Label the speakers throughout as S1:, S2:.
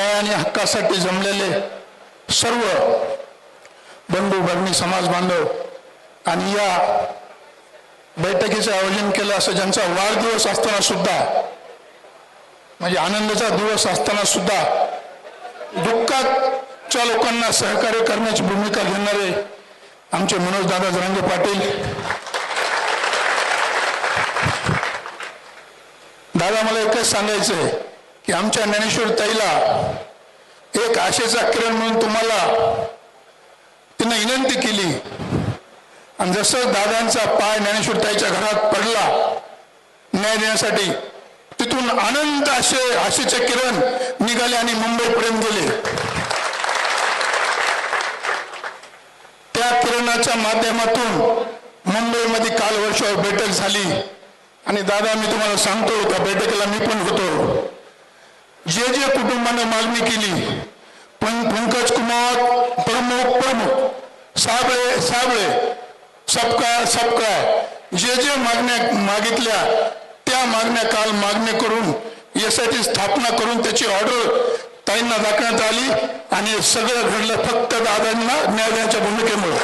S1: न्याय आणि हक्कासाठी जमलेले सर्व बंधू भगिनी समाज बांधव आणि या बैठकीचं आयोजन केलं असं ज्यांचा वाढदिवस असताना सुद्धा म्हणजे आनंदाचा दिवस असताना सुद्धा दुःखाच्या लोकांना सहकार्य करण्याची भूमिका घेणारे आमचे मनोज दादा जरांगे पाटील. दादा मला एकच सांगायचं आहे की आमच्या ज्ञानेश्वर ताईला एक आशेचा किरण म्हणून तुम्हाला तिनं विनंती केली. आणि जसं दादांचा पाय ज्ञानेश्वर ताईच्या घरात पडला न्याय देण्यासाठी तिथून अनंत असे आशेचे किरण निघाले आणि मुंबईपर्यंत गेले. त्या किरणाच्या माध्यमातून मुंबईमध्ये काल वर्षावर बैठक झाली. आणि दादा मी तुम्हाला सांगतो त्या बैठकीला मी पण होतो. जे जे कुटुंबाने मागणी केली पण पंकज कुमार प्रमुख प्रमुख साबळे साबळे सबका सबका जे जे मागण्या मागितल्या त्या मागण्या काल मागणी करून यासाठी स्थापना करून त्याची ऑर्डर ताईंना दाखवण्यात आली आणि सगळं घडलं फक्त दादांना न्यायालयाच्या भूमिकेमुळे.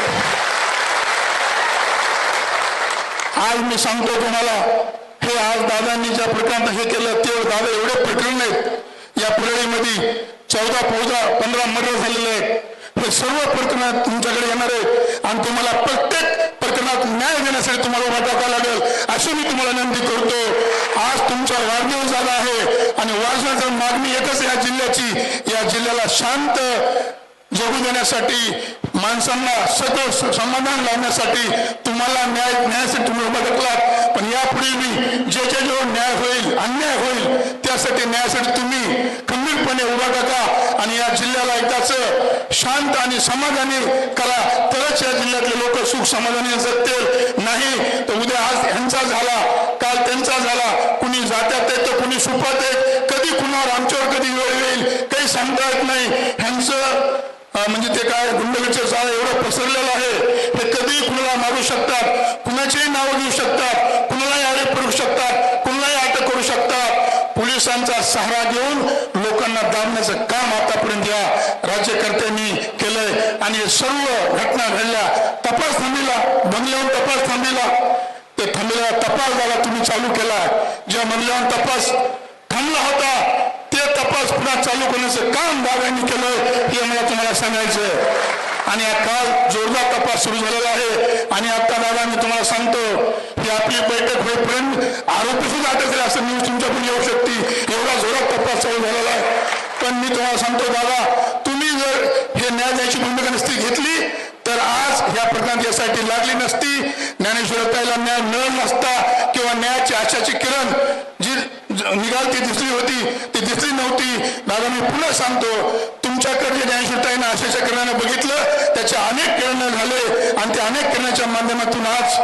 S1: आज मी सांगतो तुम्हाला हे आज दादांनी ज्या प्रकारात हे केलं ते दादा एवढे प्रकरण नाहीत या पुरळीमध्ये चौदा पौदा पंधरा मर्डर झालेले आहेत. हे सर्व प्रकरण तुमच्याकडे येणार आहेत. आणि तुम्हाला प्रत्येक प्रकरणात न्याय देण्यासाठी तुम्हाला उभा टाकावा लागेल. अशी मी तुम्हाला विनंती करतो. आज तुमचा वाढदिवस झाला आहे आणि वाढदिवसाची मागणी एकच या जिल्ह्याची. या जिल्ह्याला शांत जगू देण्यासाठी माणसांना सगळं समाधान लावण्यासाठी तुम्हाला न्याय न्यायासाठी तुम्ही उभा टाकलात. पण यापुढे मी जे जे जो न्याय होईल अन्याय होईल त्यासाठी न्यायासाठी तुम्ही खंबीरपणे उभा टाका आणि या जिल्ह्याला एकदाच शांत आणि समाधानी करा. तरच या जिल्ह्यातले लोक सुख समाधानी जगतील. नाही तर उद्या आज ह्यांचा झाला काल त्यांचा झाला. कुणी जात्यात आहेत तर कुणी सुपात आहेत कधी कुणावर आमच्यावर कधी वेळ येईल काही सांगता येत नाही. ह्यांचं म्हणजे ते काय गुंडगीचं जाळ एवढं पसरलेलं आहे. हे कधीही कुणाला मारू शकतात. कुणाचेही नावं घेऊ शकतात कुणालाही आरोप करू शकतात कुणालाही अटक करू शकतात पोलिसांचा सहारा घेऊन लोकांना दाबण्याचं काम आतापर्यंत या राज्यकर्त्यांनी केलंय. आणि सर्व घटना घडल्या. तपास थांबलेला. बंगल्यावर तपास थांबलेला. ते थांबलेला तपास झाला तुम्ही चालू केला. ज्या बंगल्यावर तपास थांबला होता ते तपास पुन्हा चालू करण्याचं काम दाव्यांनी केलं हे मला तुम्हाला सांगायचं आणि काल जोरदार तपास सुरू झालेला आहे. आणि आता दादा मी तुम्हाला सांगतो की आपली बैठक होईपर्यंत आरोपी सुद्धा अटक झाले असं न्यूज तुमच्याकडून येऊ शकते. एवढा जोरात तपास चालू झालेला आहे. पण मी तुम्हाला सांगतो दादा तुम्ही जर हे न्याय द्यायची भूमिका नसती घेतली तर आज ह्या प्रकरणात यासाठी लागली नसती. ज्ञानेश्वरताईला न्याय मिळत नसता किंवा न्यायाची आशाची किरण जी निघाल ती दिसली होती ती दिसली नव्हती. दादा मी पुन्हा सांगतो तुमच्याकडे ज्ञानेश्वरताईनं आशाच्या किरणाने बघितलं त्याचे अनेक किरण झाले आणि त्या अनेक किरणाच्या माध्यमातून आज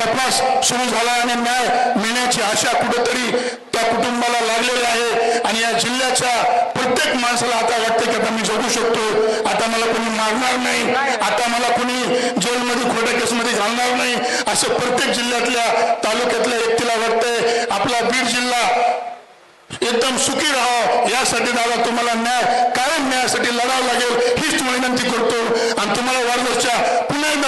S1: तपास सुरू झाला आणि न्याय मिळण्याची आशा कुठेतरी त्या कुटुंबाला लागलेली आहे. आणि या जिल्ह्याच्या प्रत्येक माणसाला आता वाटते की आता मी जगू शकतो. आता मला कोणी मारणार नाही. आता मला कोणी जेलमध्ये खोट्या केसमध्ये घालणार नाही. असं प्रत्येक जिल्ह्यातल्या तालुक्यातल्या व्यक्तीला वाटतंय आपला बीड जिल्हा एकदम सुखी राहावं. यासाठी दादा तुम्हाला न्याय कायम न्यायासाठी लढावं लागेल. हीच तुम्हाला विनंती करतो आणि तुम्हाला वाढदिवसच्या पुन्हा एकदा